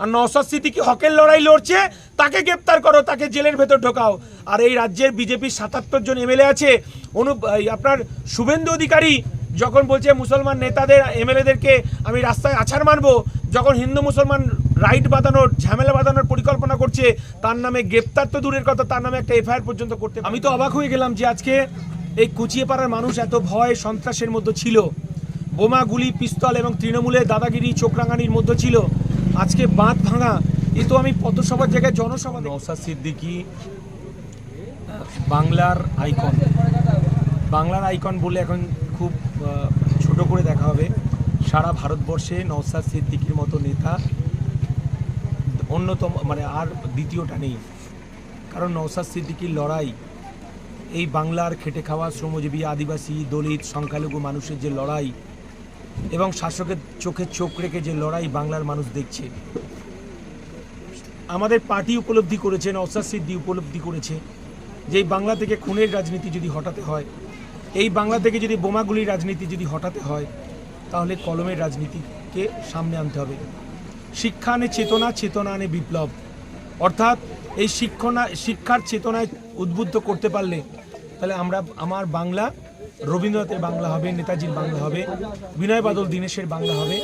আর নওসাদ সিদ্দিকি হকের লড়াই লড়ছে, তাকে গ্রেপ্তার করো, তাকে জেলের ভেতর ঢোকাও। আর এই রাজ্যের বিজেপির সাতাত্তর জন এমএলএ আছে, অনু আপনার শুভেন্দু অধিকারী যখন বলছে মুসলমান নেতাদের, এমএলএদেরকে আমি রাস্তায় আছাড় মারবো, যখন হিন্দু মুসলমান রাইট বাঁধানোর, ঝামেলা বাঁধানোর পরিকল্পনা করছে, তার নামে গ্রেপ্তার তো দূরের কথা, তার নামে একটা এফআইআর পর্যন্ত করতে আমি তো অবাক হয়ে গেলাম যে আজকে এই কুচিয়ে পাড়ার মানুষ এত ভয়, সন্ত্রাসের মধ্যে ছিল। বোমা, গুলি, পিস্তল এবং তৃণমূলের দাদাগিরি চোখরাঙানির মধ্যে ছিল। আজকে বাঁধ ভাঙা, এ তো আমি পথসভার জায়গায় জনসভা নৌসাদ সিদ্দিকি, বাংলার আইকন। বাংলার আইকন বলে এখন খুব ছোট করে দেখা হবে। সারা ভারতবর্ষে নওসাদ সিদ্দিকির মতো নেতা অন্যতম মানে আর দ্বিতীয়টা নেই। কারণ নওসাদ সিদ্দিকির লড়াই, এই বাংলার খেটে খাওয়া শ্রমজীবী, আদিবাসী, দলিত, সংখ্যালঘু মানুষের যে লড়াই এবং শাসকের চোখে চোখ রেখে যে লড়াই বাংলার মানুষ দেখছে। আমাদের পার্টি উপলব্ধি করেছে নওসাদ সিদ্দি উপলব্ধি করেছে যে এই বাংলা থেকে খুনের রাজনীতি যদি হটাতে হয়, এই বাংলা থেকে যদি বোমাগুলির রাজনীতি যদি হটাতে হয়, তাহলে কলমের রাজনীতিকে সামনে আনতে হবে। শিক্ষা আনে চেতনা চেতনা আনে বিপ্লব। অর্থাৎ এই শিক্ষণা, শিক্ষার চেতনায় উদ্বুদ্ধ করতে পারলে, তাহলে আমরা, আমার বাংলা রবীন্দ্রনাথের বাংলা হবে, নেতাজির বাংলা হবে, বিনয় বাদল, দীনেশের বাংলা হবে।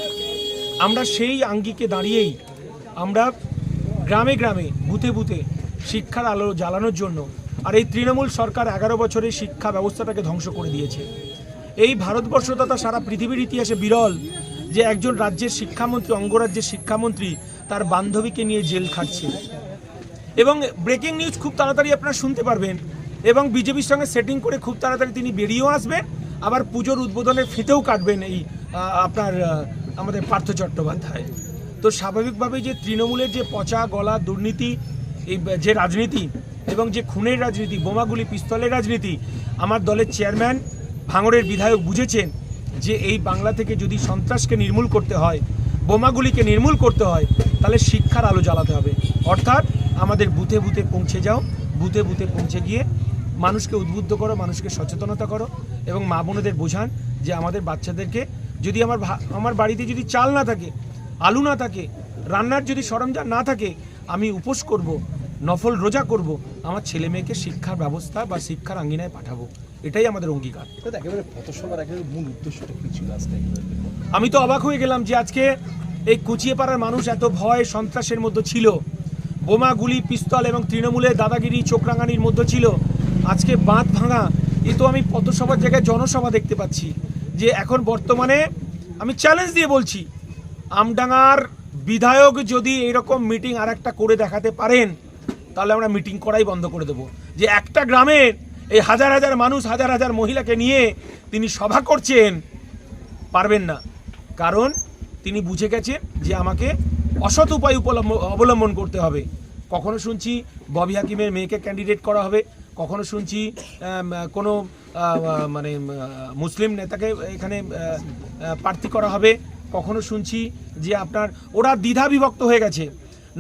আমরা সেই আঙ্গিকে দাঁড়িয়েই আমরা গ্রামে গ্রামে, বুথে বুথে শিক্ষার আলো জ্বালানোর জন্য আর এই তৃণমূল সরকার এগারো বছরের শিক্ষা ব্যবস্থাটাকে ধ্বংস করে দিয়েছে। এই ভারতবর্ষ তথা সারা পৃথিবীর ইতিহাসে বিরল যে একজন রাজ্যের শিক্ষামন্ত্রী, অঙ্গরাজ্যের শিক্ষামন্ত্রী তার বান্ধবীকে নিয়ে জেল খাটছে। এবং ব্রেকিং নিউজ খুব তাড়াতাড়ি আপনারা শুনতে পারবেন এবং বিজেপির সঙ্গে সেটিং করে খুব তাড়াতাড়ি তিনি বেরিয়েও আসবেন। আবার পুজোর উদ্বোধনের ফিতেও কাটবেন এই আপনার আমাদের পার্থ চট্টোপাধ্যায়। তো স্বাভাবিকভাবেই যে তৃণমূলের যে পচা গলা দুর্নীতি, এই যে রাজনীতি এবং যে খুনের রাজনীতি, বোমাগুলি, পিস্তলের রাজনীতি, আমার দলের চেয়ারম্যান ভাঙড়ের বিধায়ক বুঝেছেন যে এই বাংলা থেকে যদি সন্ত্রাসকে নির্মূল করতে হয়, বোমাগুলিকে নির্মূল করতে হয়, তাহলে শিক্ষার আলো জ্বালাতে হবে। অর্থাৎ আমাদের বুথে বুথে পৌঁছে যাও বুথে বুথে পৌঁছে গিয়ে মানুষকে উদ্বুদ্ধ করো মানুষকে সচেতনতা করো এবং মা বোনেদের বোঝান যে আমাদের বাচ্চাদেরকে যদি আমার আমার বাড়িতে যদি চাল না থাকে আলু না থাকে রান্নার যদি সরঞ্জাম না থাকে আমি উপোস করব নফল রোজা করব আমার ছেলে মেয়েকে শিক্ষার ব্যবস্থা বা শিক্ষার আঙ্গিনায় পাঠাবো। এটাই আমাদের অঙ্গীকার। দাদা একেবারে পথসভার একেবারে মূল উদ্দেশ্যটা কি ছিল আজকে? আমি তো অবাক হয়ে গেলাম যে আজকে এই কুচিয়ে পাড়ার মানুষ এত ভয় সন্ত্রাসের মধ্যে ছিল। বোমা, গুলি, পিস্তল এবং তৃণমূলের দাদাগিরি চোখরাঙানির মধ্যে ছিল। আজকে বাঁধ ভাঙা, এ তো আমি পথসভার জায়গায় জনসভা দেখতে পাচ্ছি যে এখন বর্তমানে আমি চ্যালেঞ্জ দিয়ে বলছি, আমডাঙ্গার বিধায়ক যদি এরকম মিটিং আর একটা করে দেখাতে পারেন, তাহলে আমরা মিটিং করাই বন্ধ করে দেবো। যে একটা গ্রামের এই হাজার হাজার মানুষ, হাজার হাজার মহিলাকে নিয়ে তিনি সভা করছেন, পারবেন না। কারণ তিনি বুঝে গেছেন যে আমাকে অসৎ উপায় অবলম্বন করতে হবে। কখনো শুনছি ববি হাকিমের মেয়েকে ক্যান্ডিডেট করা হবে, কখনো শুনছি কোনো মানে মুসলিম নেতাকে এখানে প্রার্থী করা হবে, কখনো শুনছি যে আপনার, ওরা দ্বিধা বিভক্ত হয়ে গেছে।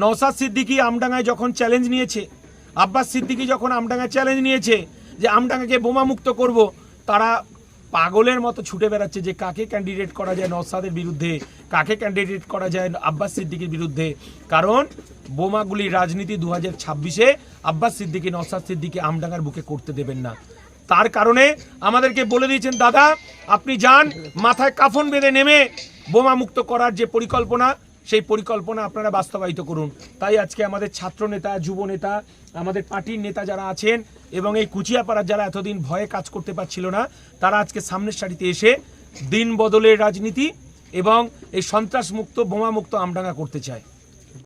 নওসাদ সিদ্দিকি আমডাঙ্গায় যখন চ্যালেঞ্জ নিয়েছে, আব্বাস সিদ্দিকি যখন আমডাঙ্গায় চ্যালেঞ্জ নিয়েছে যে আমডাঙ্গাকে বোমা মুক্ত করব, তারা পাগলের মতো ছুটে বেড়াচ্ছে যে কাকে ক্যান্ডিডেট করা যায় নওসাদের বিরুদ্ধে। কাকে ক্যান্ডিডেট করা যায় আব্বাস সিদ্দিকির বিরুদ্ধে? কারণ বোমাগুলির রাজনীতি দু হাজার ছাব্বিশে আব্বাস সিদ্দিকি নওসাদ সিদ্দিকি আমডাঙ্গার বুকে করতে দেবেন না। তার কারণে আমাদেরকে বলে দিয়েছেন, দাদা, আপনি যান, মাথায় কাফন বেঁধে নেমে বোমা মুক্ত করার যে পরিকল্পনা, সেই পরিকল্পনা আপনারা বাস্তবায়িত করুন। তাই আজকে আমাদের ছাত্র নেতা, যুব নেতা, আমাদের পার্টির নেতা যারা আছেন এবং এই কুচিয়াপাড়ার যারা এতদিন ভয়ে কাজ করতে পারছিল না, তারা আজকে সামনের সারিতে এসে দিন বদলের রাজনীতি এবং এই সন্ত্রাসমুক্ত বোমামুক্ত বোমা মুক্ত আমডাঙ্গা করতে চায়।